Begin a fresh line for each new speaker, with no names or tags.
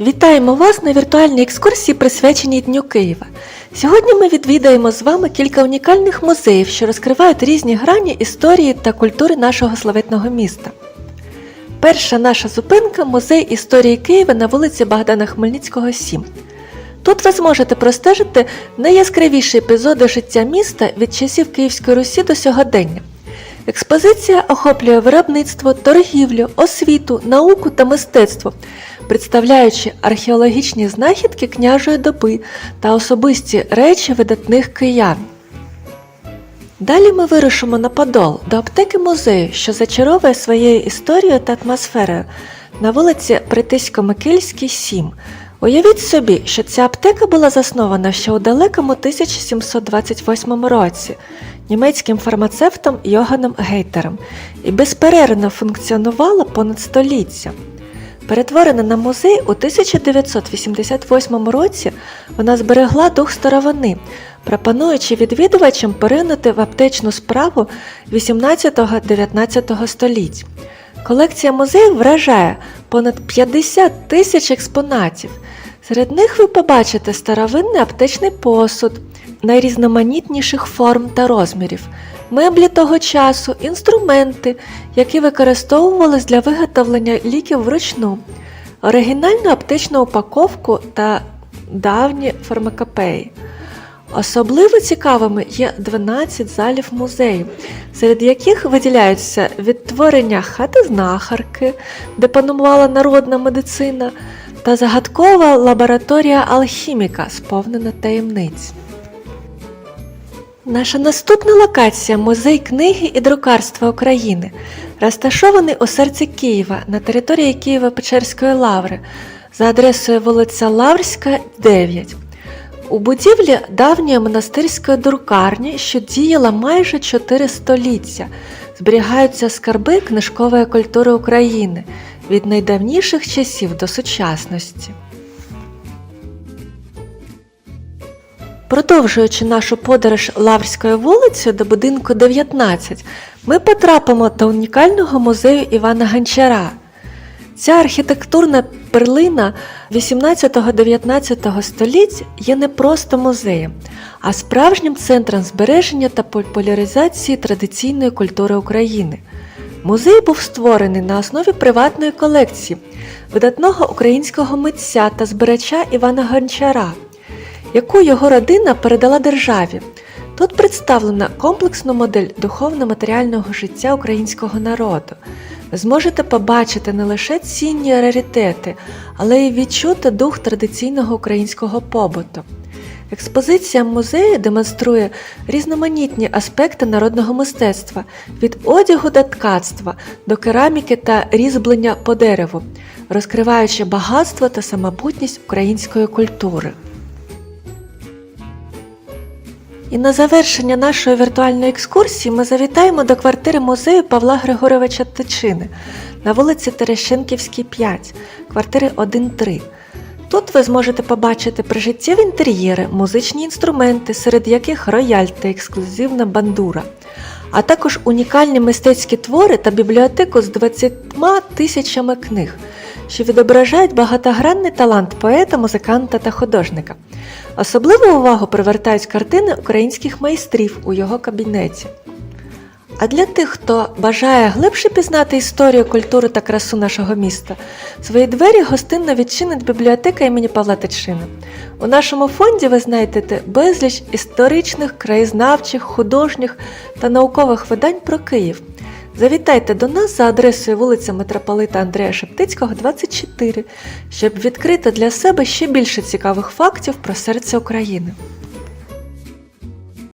Вітаємо вас на віртуальній екскурсії, присвяченій Дню Києва. Сьогодні ми відвідаємо з вами кілька унікальних музеїв, що розкривають різні грані історії та культури нашого славетного міста. Перша наша зупинка музей історії Києва на вулиці Богдана Хмельницького, 7. Тут ви зможете простежити найяскравіші епізоди життя міста від часів Київської Русі до сьогодення. Експозиція охоплює виробництво, торгівлю, освіту, науку та мистецтво, представляючи археологічні знахідки княжої доби та особисті речі видатних киян. Далі ми вирушимо на Подол до аптеки музею, що зачаровує своєю історією та атмосферою на вулиці Притисько-Микільській, 7. Уявіть собі, що ця аптека була заснована ще у далекому 1728 році німецьким фармацевтом Йоганом Гейтером і безперервно функціонувала понад століття. Перетворена на музей у 1988 році, вона зберегла дух старовини, пропонуючи відвідувачам поринути в аптечну справу 18-19 століть. Колекція музею вражає понад 50 тисяч експонатів. Серед них ви побачите старовинний аптечний посуд найрізноманітніших форм та розмірів, меблі того часу, інструменти, які використовувались для виготовлення ліків вручну, оригінальну аптечну упаковку та давні фармакопеї. Особливо цікавими є 12 залів музею, серед яких виділяються відтворення хати знахарки, де панувала народна медицина, та загадкова лабораторія алхіміка, сповнена таємниць. Наша наступна локація музей книги і друкарства України, розташований у серці Києва на території Києво-Печерської лаври за адресою вулиця Лаврська, 9. У будівлі давньої монастирської друкарні, що діяла майже 4 століття, зберігаються скарби книжкової культури України від найдавніших часів до сучасності. Продовжуючи нашу подорож Лаврською вулицею до будинку 19, ми потрапимо до унікального музею Івана Гончара. Ця архітектурна перлина 18-19 століть є не просто музеєм, а справжнім центром збереження та популяризації традиційної культури України. Музей був створений на основі приватної колекції видатного українського митця та збирача Івана Гончара, яку його родина передала державі. Тут представлена комплексна модель духовно-матеріального життя українського народу. Ви зможете побачити не лише цінні раритети, але й відчути дух традиційного українського побуту. Експозиція музею демонструє різноманітні аспекти народного мистецтва від одягу та ткацтва до кераміки та різьблення по дереву, розкриваючи багатство та самобутність української культури. І на завершення нашої віртуальної екскурсії ми завітаємо до квартири музею Павла Григоровича Тичини на вулиці Терещенківській, 5, квартири 1-3. Тут ви зможете побачити прижиттєві інтер'єри, музичні інструменти, серед яких рояль та ексклюзивна бандура, а також унікальні мистецькі твори та бібліотеку з 20 тисячами книг, що відображають багатогранний талант поета, музиканта та художника. Особливу увагу привертають картини українських майстрів у його кабінеті. А для тих, хто бажає глибше пізнати історію, культуру та красу нашого міста, свої двері гостинно відчинить бібліотека імені Павла Тичини. У нашому фонді ви знайдете безліч історичних, краєзнавчих, художніх та наукових видань про Київ. Завітайте до нас за адресою вулиця Митрополита Андрея Шептицького, 24, щоб відкрити для себе ще більше цікавих фактів про серце України.